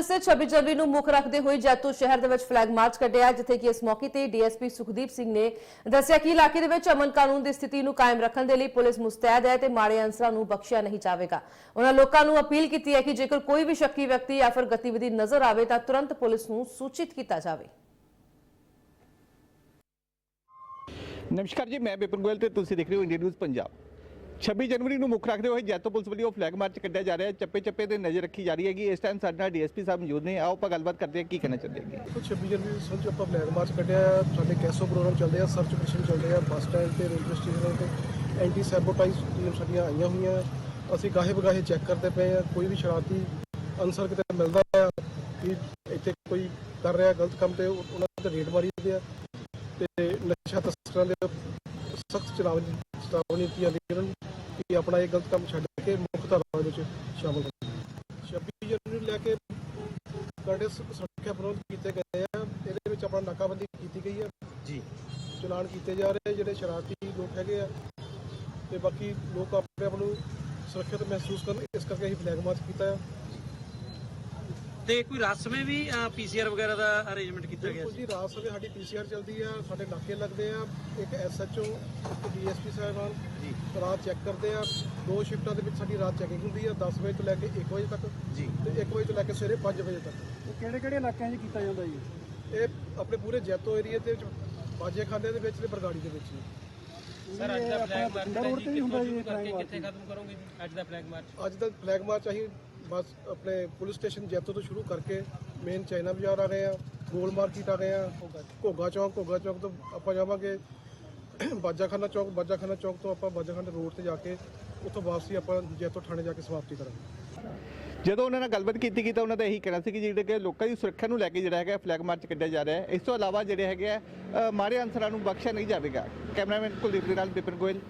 Police ਨੇ 26 ਜਨਵਰੀ ਨੂੰ ਮੁੱਖ ਰੱਖਦੇ ਹੋਏ ਜੈਤੋ ਸ਼ਹਿਰ ਦੇ ਵਿੱਚ ਫਲੈਗ ਮਾਰਚ ਕੱਢਿਆ ਜਿੱਥੇ ਕਿ ਇਸ ਮੌਕੇ ਤੇ ਡੀਐਸਪੀ ਸੁਖਦੀਪ ਸਿੰਘ ਨੇ ਦੱਸਿਆ ਕਿ ਇਲਾਕੇ ਦੇ ਵਿੱਚ ਅਮਨ ਕਾਨੂੰਨ ਦੀ ਸਥਿਤੀ ਨੂੰ ਕਾਇਮ ਰੱਖਣ ਦੇ ਲਈ ਪੁਲਿਸ ਮੁਸਤੈਦ ਹੈ ਤੇ ਮਾੜੇ ਅਨਸਰਾਂ ਨੂੰ ਬਖਸ਼ਿਆ ਨਹੀਂ ਜਾਵੇਗਾ। ਉਹਨਾਂ ਲੋਕਾਂ ਨੂੰ ਅਪੀਲ ਕੀਤੀ ਹੈ ਕਿ ਜੇਕਰ ਕੋਈ ਵੀ ਸ਼ੱਕੀ ਵਿਅਕਤੀ ਜਾਂ ਫਿਰ ਗਤੀਵਿਧੀ ਨਜ਼ਰ ਆਵੇ ਤਾਂ ਤੁਰੰਤ ਪੁਲਿਸ ਨੂੰ ਸੂਚਿਤ ਕੀਤਾ ਜਾਵੇ। ਨਮਸਕਾਰ ਜੀ, ਮੈਂ ਬਿਪਨ ਗੋਇਲ ਤੇ ਤੁਸੀਂ ਦੇਖ ਰਹੇ ਹੋ ਇੰਡੀਆ ਨਿਊਜ਼ ਪੰਜਾਬ। 26 ਜਨਵਰੀ ਨੂੰ ਮੁੱਖ ਰੱਖਦੇ ਹੋਏ ਜੈਤੋ ਪੁਲਿਸ ਵੱਲੋਂ ਫਲੈਗ ਮਾਰਚ ਕੱਢਿਆ ਜਾ ਰਿਹਾ ਹੈ। ਚੱਪੇ ਚੱਪੇ ਤੇ ਨਜ਼ਰ ਰੱਖੀ ਜਾ ਰਹੀ ਹੈਗੀ। ਇਸ ਟਾਈਮ ਸਾਡੇ ਨਾਲ ਡੀਐਸਪੀ ਸਾਹਿਬ ਮੌਜੂਦ ਨੇ। ਆਓ ਆਪਾਂ ਗੱਲਬਾਤ ਕਰਦੇ ਹਾਂ, ਕੀ ਕਹਿਣਾ ਚਾਹੁੰਦੇ ਹੈਗੇ? ਦੇਖੋ 26 ਜਨਵਰੀ ਨੂੰ ਸਮਝ ਆਪਾਂ ਫਲੈਗ ਮਾਰਚ ਕੱਢਿਆ ਸਾਡੇ ਕੈਸੋ ਪ੍ਰੋਗਰਾਮ ਚੱਲਦੇ ਆ ਸਰਚ ਆਪਰੇਸ਼ਨ ਚੱਲਦੇ ਆ ਬੱਸ ਸਟੈਂਡ ਤੇ, ਰੇਲਵੇ ਸਟੇਸ਼ਨ ਤੇ। ਐਂਟੀ ਸੈਬੋਟਾਈਜ਼ ਟੀਮ ਸਾਡੀਆਂ ਆਈਆਂ ਹੋਈਆਂ ਅਸੀਂ ਗਾਹੇ ਬਗਾਹੇ ਚੈੱਕ ਕਰਦੇ ਪਏ ਆ ਕੋਈ ਵੀ ਸ਼ਰਾਰਤੀ ਅਨਸਰ ਕਿਤੇ ਮਿਲਦਾ ਆ ਕਿ ਇੱਥੇ ਕੋਈ ਕਰ ਰਿਹਾ ਗਲਤ ਕੰਮ ਤੇ ਉਹਨਾਂ ਤੇ ਰੇਡ ਮਾਰੀ ਜਾਂਦੇ ਆ। ਤੇ ਨਸ਼ਾ ਤਸਕਰਾਂ ਦੇ ਸਖਤ ਚਲਾਵ ਚੇਤਾਵਨੀ ਦਿੱਤੀ ਜਾਂਦੀ ਹੈ ਕਿ ਆਪਣਾ ਇਹ ਗਲਤ ਕੰਮ ਛੱਡ ਕੇ ਮੁੱਖ ਧਾਰਾ ਵਿੱਚ ਸ਼ਾਮਲ ਹੋ 26 ਜਨਵਰੀ ਨੂੰ ਲੈ ਕੇ ਸ- ਸੁਰੱਖਿਆ ਪ੍ਰਬੰਧ ਕੀਤੇ ਗਏ ਆ। ਇਹਦੇ ਵਿੱਚ ਆਪਣਾ ਨਾਕਾਬੰਦੀ ਕੀਤੀ ਗਈ ਹੈ ਜੀ। ਚਲਾਨ ਕੀਤੇ ਜਾ ਰਹੇ ਜਿਹੜੇ ਸ਼ਰਾਰਤੀ ਲੋਕ ਹੈਗੇ ਆ। ਤੇ ਬਾਕੀ ਲੋਕ ਆਪਣੇ ਆਪ ਨੂੰ ਸੁਰੱਖਿਅਤ ਮਹਿਸੂਸ ਕਰਨ। ਇਸ ਕਰਕੇ ਅਸੀਂ ਫਲੈਗ ਮਾਰਚ ਕੀਤਾ ਹੈ ਤੇ ਕੋਈ ਰਸਮੇ ਵੀ ਪੀਸੀਆਰ ਵਗੈਰਾ ਦਾ ਅਰੇਂਜਮੈਂਟ ਕੀਤਾ ਗਿਆ ਬਿਲਕੁਲ ਸੀ ਜੀ ਰਾਤ ਸਮੇਂ ਸਾਡੀ ਪੀਸੀਆਰ ਚੱਲਦੀ ਆ ਸਾਡੇ ਨਾਕੇ ਲੱਗਦੇ ਆ ਇੱਕ ਐਸਐਚਓ ਇੱਕ ਡੀਐਸਪੀ ਸਾਹਿਬਾਨ ਜੀ। ਰਾਤ ਚੈੱਕ ਕਰਦੇ ਆ ਦੋ ਸ਼ਿਫਟਾਂ ਦੇ ਵਿੱਚ ਸਾਡੀ ਰਾਤ ਚੈਕਿੰਗ ਹੁੰਦੀ ਆ 10 ਵਜੇ ਤੋਂ ਲੈ ਕੇ 1 ਵਜੇ ਤੱਕ ਜੀ। ਤੇ 1 ਵਜੇ ਤੋਂ ਲੈ ਕੇ ਸਵੇਰੇ 5 ਵਜੇ ਤੱਕ। ਕਿਹੜੇ ਕਿਹੜੇ ਇਲਾਕਿਆਂ 'ਚ ਕੀਤਾ ਜਾਂਦਾ ਜੀ? ਇਹ ਆਪਣੇ ਪੂਰੇ ਜੈਤੋ ਏਰੀਆ ਦੇ ਵਿੱਚ ਬਾਜੇਖਾਨੇ ਦੇ ਵਿੱਚ ਤੇ ਬਰਗਾੜੀ ਦੇ ਵਿੱਚ ਜੀ। ਸਰ ਅੱਜ ਦਾ ਫਲੈਗ ਮਾਰਚ? ਕਿੱਥੇ ਖਤਮ ਕਰੋਗੇ ਜੀ? ਅੱਜ ਦਾ ਫਲੈਗ ਮਾਰਚ ਅੱਜ ਦਾ ਫਲੈਗ ਮਾਰਚ ਅਸੀਂ ਬਸ ਆਪਣੇ ਪੁਲਿਸ ਸਟੇਸ਼ਨ ਜੈਤੋ ਤੋਂ ਸ਼ੁਰੂ ਕਰਕੇ ਮੇਨ ਚਾਈਨਾ ਬਾਜ਼ਾਰ ਆ ਗਏ ਆ, ਗੋਲ ਮਾਰਕੀਟ ਆ ਗਏ ਆ, ਘੋਗਾ ਚੌਕ ਘੋਗਾ ਚੌਕ ਤੋਂ ਆਪਾਂ ਜਾਵਾਂਗੇ, ਬਾਜਾਖਾਨਾ ਚੌਕ ਬਾਜਾਖਾਨਾ ਚੌਕ ਤੋਂ ਆਪਾਂ ਬਾਜਾਖਾਨਾ ਰੋਡ ਤੇ ਜਾ ਕੇ ਉੱਥੋਂ ਵਾਪਸੀ ਆਪਾਂ ਜੈਤੋ ਥਾਣੇ ਜਾ ਕੇ ਸਮਾਪਤੀ ਕਰਾਂਗੇ। ਜਦੋਂ ਉਹਨਾਂ ਨਾਲ ਗੱਲਬਾਤ ਕੀਤੀ ਗਈ ਤਾਂ ਉਹਨਾਂ ਦਾ ਇਹੀ ਕਹਿਣਾ ਸੀ ਕਿ ਜਿਹੜੇ ਕਿ ਲੋਕਾਂ ਦੀ ਸੁਰੱਖਿਆ ਨੂੰ ਲੈ ਕੇ ਜਿਹੜਾ ਹੈਗਾ ਫਲੈਗ ਮਾਰਚ ਕੱਢਿਆ ਜਾ ਰਿਹਾ ਹੈ। ਇਸ ਤੋਂ ਇਲਾਵਾ ਜਿਹੜੇ ਹੈਗੇ ਆ ਮਾੜੇ ਅਨਸਰਾਂ ਨੂੰ ਬਖਸ਼ਿਆ ਨਹੀਂ ਜਾਵੇਗਾ। ਕੈਮਰਾਮੈਨ ਕੁਲਦੀਪ ਦੇ ਨਾਲ ਬਿਪਨ ਗੋਇਲ